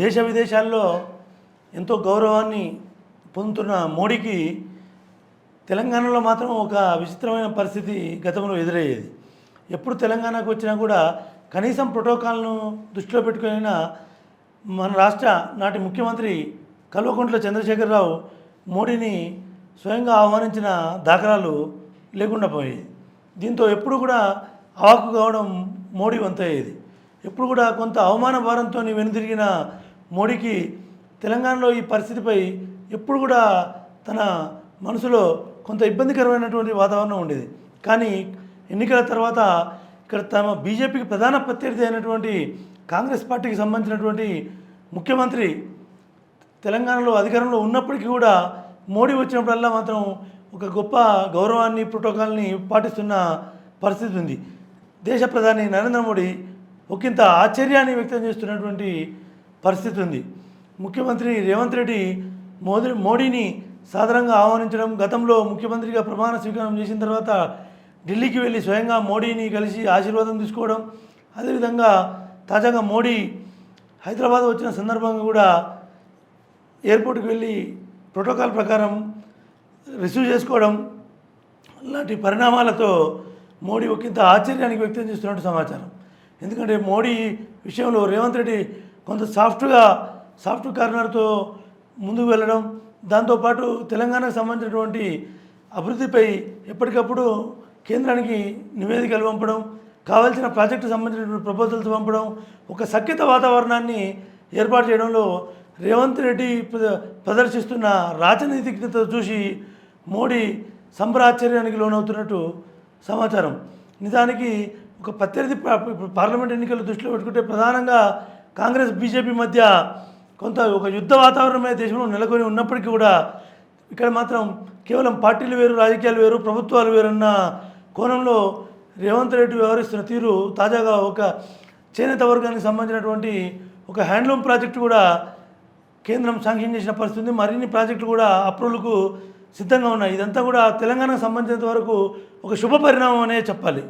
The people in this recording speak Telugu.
దేశ విదేశాల్లో ఎంతో గౌరవాన్ని పొందుతున్న మోడీకి తెలంగాణలో మాత్రం ఒక విచిత్రమైన పరిస్థితి గతంలో ఎదురయ్యేది. ఎప్పుడు తెలంగాణకు వచ్చినా కూడా కనీసం ప్రోటోకాల్ను దృష్టిలో పెట్టుకుని మన రాష్ట్ర నాటి ముఖ్యమంత్రి కల్వకుంట్ల చంద్రశేఖరరావు మోడీని స్వయంగా ఆహ్వానించిన దాఖలాలు లేకుండా పోయాయి. దీంతో ఎప్పుడు కూడా అవాకు కావడం మోడీ వంతయ్యేది. ఎప్పుడు కూడా కొంత అవమాన భారంతో వెనుదిరిగిన మోడీకి తెలంగాణలో ఈ పరిస్థితిపై ఎప్పుడు కూడా తన మనసులో కొంత ఇబ్బందికరమైనటువంటి వాతావరణం ఉండేది. కానీ ఎన్నికల తర్వాత ఇక్కడ తమ బీజేపీకి ప్రధాన ప్రత్యర్థి అయినటువంటి కాంగ్రెస్ పార్టీకి సంబంధించినటువంటి ముఖ్యమంత్రి తెలంగాణలో అధికారంలో ఉన్నప్పటికీ కూడా మోడీ వచ్చినప్పుడల్లా మాత్రం ఒక గొప్ప గౌరవాన్ని ప్రోటోకాల్ని పాటిస్తున్న పరిస్థితి ఉంది. దేశ ప్రధాని నరేంద్ర మోడీ ఒకంత ఆశ్చర్యాన్ని వ్యక్తం చేస్తున్నటువంటి పరిస్థితి ఉంది. ముఖ్యమంత్రి రేవంత్ రెడ్డి మోదీ మోడీని సాధారణంగా ఆహ్వానించడం గతంలో ముఖ్యమంత్రిగా ప్రమాణ స్వీకారం చేసిన తర్వాత ఢిల్లీకి వెళ్ళి స్వయంగా మోడీని కలిసి ఆశీర్వాదం తీసుకోవడం అదేవిధంగా తాజాగా మోడీ హైదరాబాద్ వచ్చిన సందర్భంగా కూడా ఎయిర్పోర్ట్కి వెళ్ళి ప్రోటోకాల్ ప్రకారం రిసీవ్ చేసుకోవడం లాంటి పరిణామాలతో మోడీ ఒకంత ఆశ్చర్యానికి వ్యక్తం చేస్తున్నట్టు సమాచారం. ఎందుకంటే మోడీ విషయంలో రేవంత్ రెడ్డి కొంత సాఫ్ట్గా సాఫ్ట్ కార్నర్తో ముందుకు వెళ్ళడం దాంతోపాటు తెలంగాణకు సంబంధించినటువంటి అభివృద్ధిపై ఎప్పటికప్పుడు కేంద్రానికి నివేదికలు పంపడం కావాల్సిన ప్రాజెక్టు సంబంధించినటువంటి ప్రపోజల్స్ పంపడం ఒక సఖ్యత వాతావరణాన్ని ఏర్పాటు చేయడంలో రేవంత్ రెడ్డి ప్ర- ప్రదర్శిస్తున్న రాజనీతిజ్ఞత చూసి మోడీ సంబరాశ్చర్యానికి లోనవుతున్నట్టు సమాచారం. నిజానికి ఒక ప్రత్యర్థి పార్లమెంట్ ఎన్నికలు దృష్టిలో పెట్టుకుంటే ప్రధానంగా కాంగ్రెస్ బీజేపీ మధ్య కొంత ఒక యుద్ధ వాతావరణమే దేశంలో నెలకొని ఉన్నప్పటికీ కూడా ఇక్కడ మాత్రం కేవలం పార్టీలు వేరు రాజకీయాలు వేరు ప్రభుత్వాలు వేరన్న కోణంలో రేవంత్ రెడ్డి వ్యవహరిస్తున్న తీరు తాజాగా ఒక చేనేత వర్గానికి సంబంధించినటువంటి ఒక హ్యాండ్లూమ్ ప్రాజెక్టు కూడా కేంద్రం శాంక్షన్ చేసిన పరిస్థితి మరిన్ని ప్రాజెక్టులు కూడా అప్రూవల్కు సిద్ధంగా ఉన్నాయి. ఇదంతా కూడా తెలంగాణకు సంబంధించినంత వరకు ఒక శుభ పరిణామం అనే చెప్పాలి.